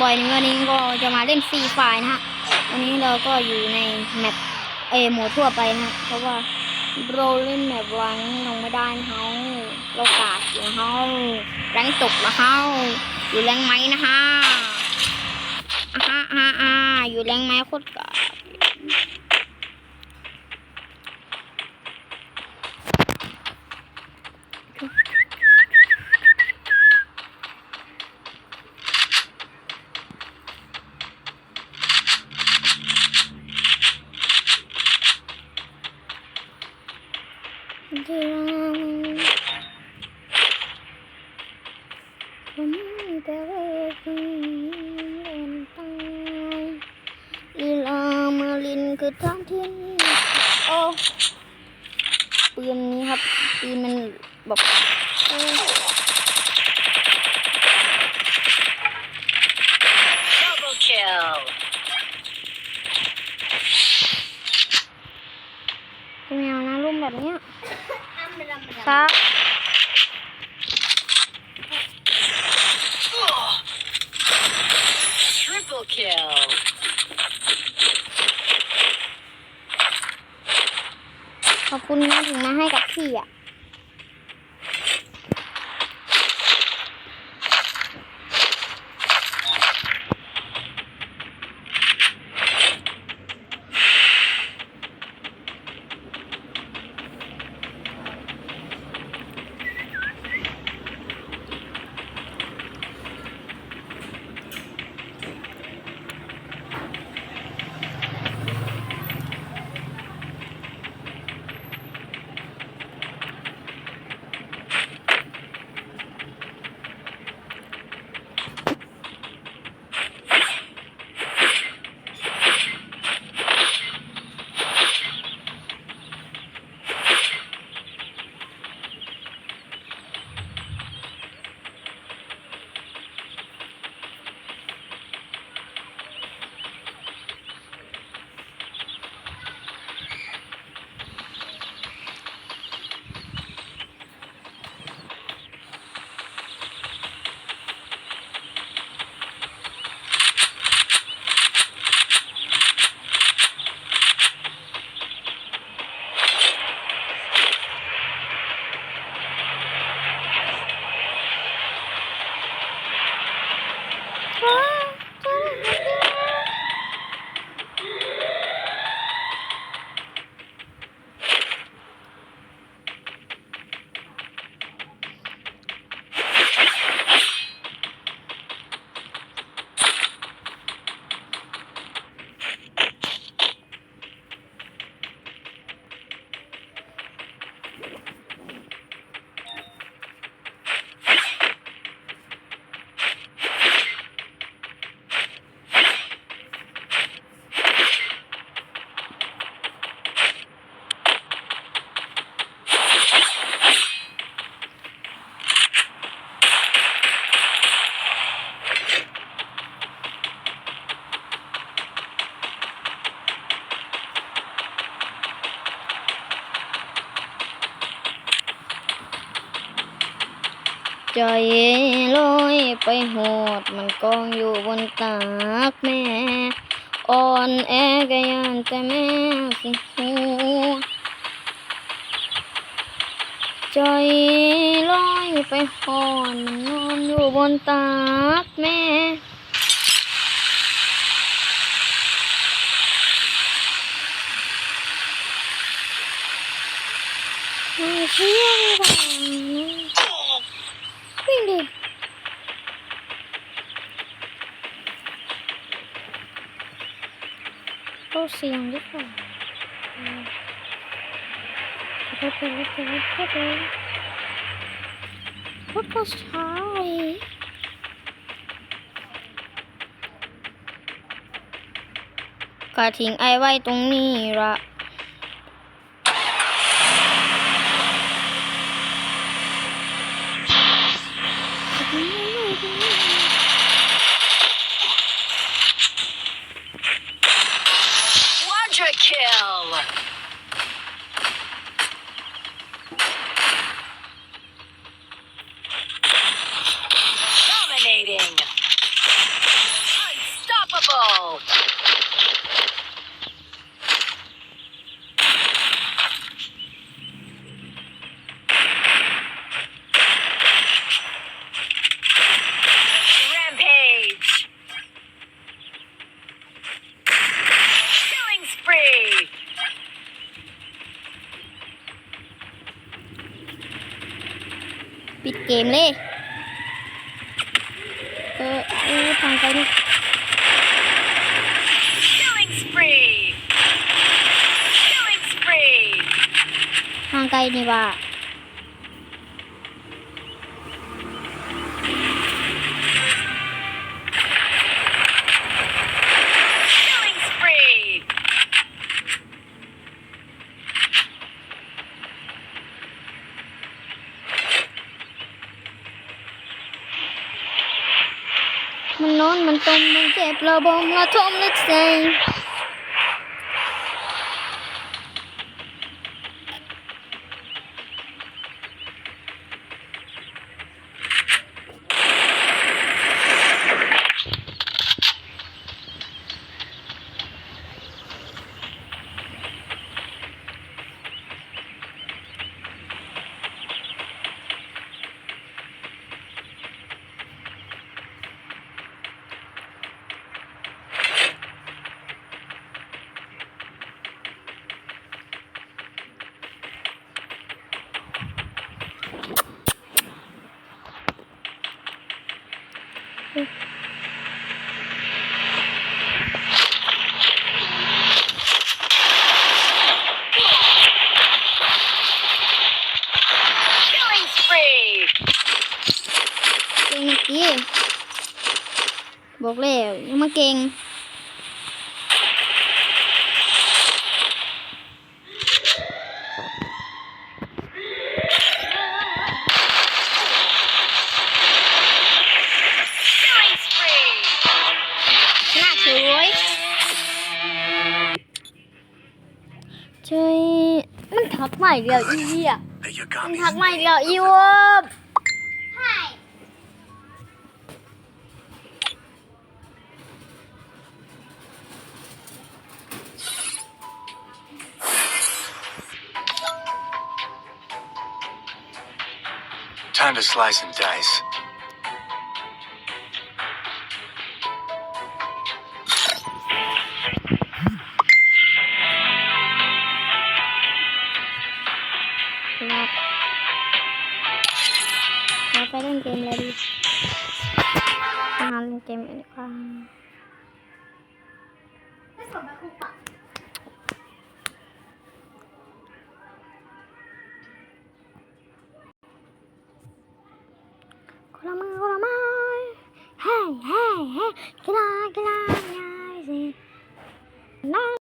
บอยหนึงวันนี้ก็จะมาเล่นฟรีไฟนะฮะ วันนี้เราก็อยู่ในแมปเอโหมดทั่วไปนะเพราะว่าเราเล่นแมปวังลงไม่ได้นะฮาเรากาดอยู่นะฮาแรงตกนะเฮาอยู่แรงไหมนะฮะอ่าฮะอ่าอ่าอยู่แรงไหมโคตรกาด ที่รักผมแต่ว่าคุณเล่นตายลีลามาลินคือทางที่โอ้ปืนนี้ครับปืนมันแบบโอ้ Double kill. เป็นแนวนะรุ่มแบบเนี้ย ครับ Triple kill. ขอบคุณนะถึงมาให้กับพี่อะ ใจลอยไปโหดมันกองอยู่บนตากแม่อ่อนแอก็ยานแต่แม่สิหัวใจลอยไปหอนมันนอนอยู่บนตากแม่ไม่เชื่อไม่ได้วิ่ง ดิเราเสียงดีกว่าอืมรถไปรถไปรถไปรถไปรถก็ใช่ก็ทิ้งไอไว้ตรงนี้ละ Quadra kill. ปิดเกมเลยเออเออทางไกลนี่ Killing spree. Killing spree. ทางไกลนี่ว่า นอนมันตมมันเจ็บระบมระทมลึกใจ Killing spree. เก่งเมื่อกี้ บอกแล้วยังมาเก่ง Killing spree. หน้าสวยช่วยมันทักใหม่เดียวอีเหี้ย Hey, you มัน got ทัก me. ใหม่เดียวอีวบ Time to slice and dice. ครับเราไปเล่นเกมเลยดิมาเล่นเกมกันดีกว่าคนละไม้คนละไม้เฮ้ Kuramay kuramay. Hey hey hey. Gila gila ya